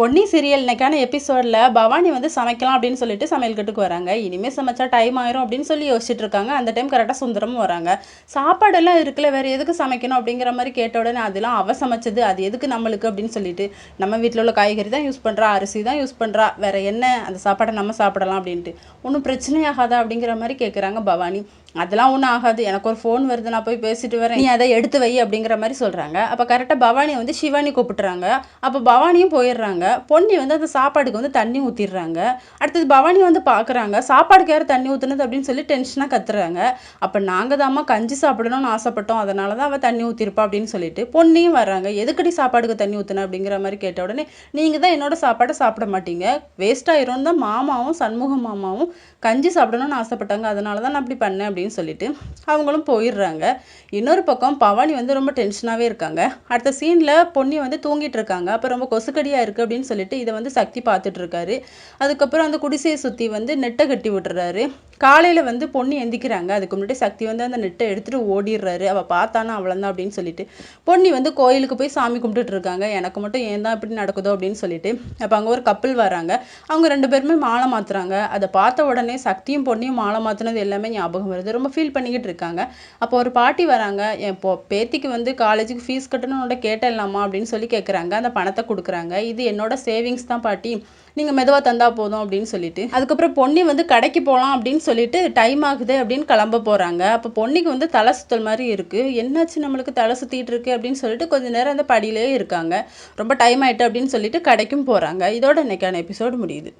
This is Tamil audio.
பொன்னி சீரியல் இன்னைக்கான எபிசோடில் பவானி வந்து சமைக்கலாம் அப்படின்னு சொல்லிட்டு சமையல் கட்டுக்கு வராங்க. இனிமேல் சமைச்சா டைம் ஆயிரும் அப்படின்னு சொல்லி யோசிச்சுட்டு இருக்காங்க. அந்த டைம் கரெக்டாக சுந்தரமும் வராங்க. சாப்பாடெல்லாம் இருக்குல்ல வேறு எதுக்கு சமைக்கணும் அப்படிங்கிற மாதிரி கேட்ட உடனே அதெல்லாம் அவ சமைச்சது அது எதுக்கு நம்மளுக்கு அப்படின்னு சொல்லிட்டு நம்ம வீட்டில் உள்ள காய்கறி தான் யூஸ் பண்ணுறா அரிசி தான் யூஸ் பண்ணுறா வேறு என்ன அந்த சாப்பாடை நம்ம சாப்பிடலாம் அப்படின்ட்டு. ஒன்றும் பிரச்சனையாகாதா அப்படிங்கிற மாதிரி கேட்குறாங்க பவானி. அதெல்லாம் ஒன்றும் ஆகாது. எனக்கு ஒரு ஃபோன் வருது நான் போய் பேசிட்டு வரேன். நீ அதை எடுத்து வை அப்படிங்கிற மாதிரி சொல்கிறாங்க அப்போ கரெக்டாக பவானி வந்து சிவானி கூப்பிட்டுறாங்க. அப்போ பவானியும் போயிடுறாங்க. பொன்னி வந்து அந்த சாப்பாடுக்கு வந்து தண்ணி ஊற்றிடுறாங்க அடுத்தது பவானி வந்து பார்க்குறாங்க சாப்பாடுக்கு யார் தண்ணி ஊற்றுனது அப்படின்னு சொல்லி டென்ஷனாக கத்துறாங்க. அப்போ நாங்கள் தாம்மா கஞ்சி சாப்பிடணும்னு ஆசைப்பட்டோம். அதனால தான் அவள் தண்ணி ஊற்றிருப்பா அப்படின்னு சொல்லிட்டு பொன்னியும் வர்றாங்க. எதுக்கடி சாப்பாடுக்கு தண்ணி ஊற்றுன அப்படிங்கிற மாதிரி கேட்ட உடனே நீங்கள் தான் என்னோட சாப்பாடை சாப்பிட மாட்டீங்க. வேஸ்ட் ஆயிரும் தான் மாமாவும் சண்முக மாமாவும் கஞ்சி சாப்பிடணும்னு ஆசைப்பட்டாங்க. அதனால தான் நான் அப்படி பண்ணேன் அப்படின்னு சொல்லிட்டு அவங்களும் போயிடுறாங்க. இன்னொரு பக்கம் பவானி வந்து ரொம்ப டென்ஷனாகவே இருக்காங்க. அடுத்த சீனில் பொன்னி வந்து தூங்கிட்டு இருக்காங்க. அப்போ ரொம்ப கொசுக்கடியாக இருக்குது அப்படின்னு சொல்லிட்டு இதை வந்து சக்தி பார்த்துட்டு இருக்காரு. அதுக்கப்புறம் அந்த குடிசையை சுற்றி வந்து நெட்டை கட்டி விட்டுறாரு. காலையில் வந்து பொண்ணு எந்திக்கிறாங்க. அதுக்கு முன்னாடி சக்தி வந்து அந்த நெட்டை எடுத்துகிட்டு ஓடிடுறாரு. அவள் பார்த்தானா அவ்வளோதான் அப்படின்னு சொல்லிட்டு. பொன்னி வந்து கோயிலுக்கு போய் சாமி கும்பிட்டுட்டு இருக்காங்க. எனக்கு மட்டும் ஏன் தான் இப்படி நடக்குதோ அப்படின்னு சொல்லிட்டு. அப்போ அங்கே ஒரு கப்பல் வராங்க. அவங்க ரெண்டு பேருமே மாலை மாற்றுறாங்க அதை பார்த்த உடனே சக்தியும் பொன்னியும் மாலை மாற்றினது எல்லாமே ஞாபகம் வருது. ரொம்ப ஃபீல் பண்ணிக்கிட்டு இருக்காங்க. அப்போ ஒரு பாட்டி வராங்க. என் இப்போ பேத்திக்கு வந்து காலேஜுக்கு ஃபீஸ் கட்டணும்னோட கேட்டலாமா அப்படின்னு சொல்லி கேட்குறாங்க அந்த பணத்தை கொடுக்குறாங்க. இது என்னோட சேவிங்ஸ் தான் பாட்டி. நீங்கள் மெதுவாக தந்தா போதும் அப்படின்னு சொல்லிட்டு. அதுக்கப்புறம் பொன்னி வந்து கடைக்கு போகலாம் அப்படின்னு சொல்லிட்டு டைம் ஆகுது அப்படின்னு கிளம்ப போகிறாங்க அப்போ பொன்னிக்கு வந்து தலை சுத்தல் மாதிரி இருக்குது என்னாச்சு? நம்மளுக்கு தலை சுற்றிட்டு இருக்கு. அப்படின்னு சொல்லிட்டு கொஞ்ச நேரம் அந்த படியிலே இருக்காங்க. ரொம்ப டைம் ஆயிட்டு அப்படின்னு சொல்லிட்டு கடைக்கும் போகிறாங்க இதோட இன்னைக்கான எபிசோடு முடியுது.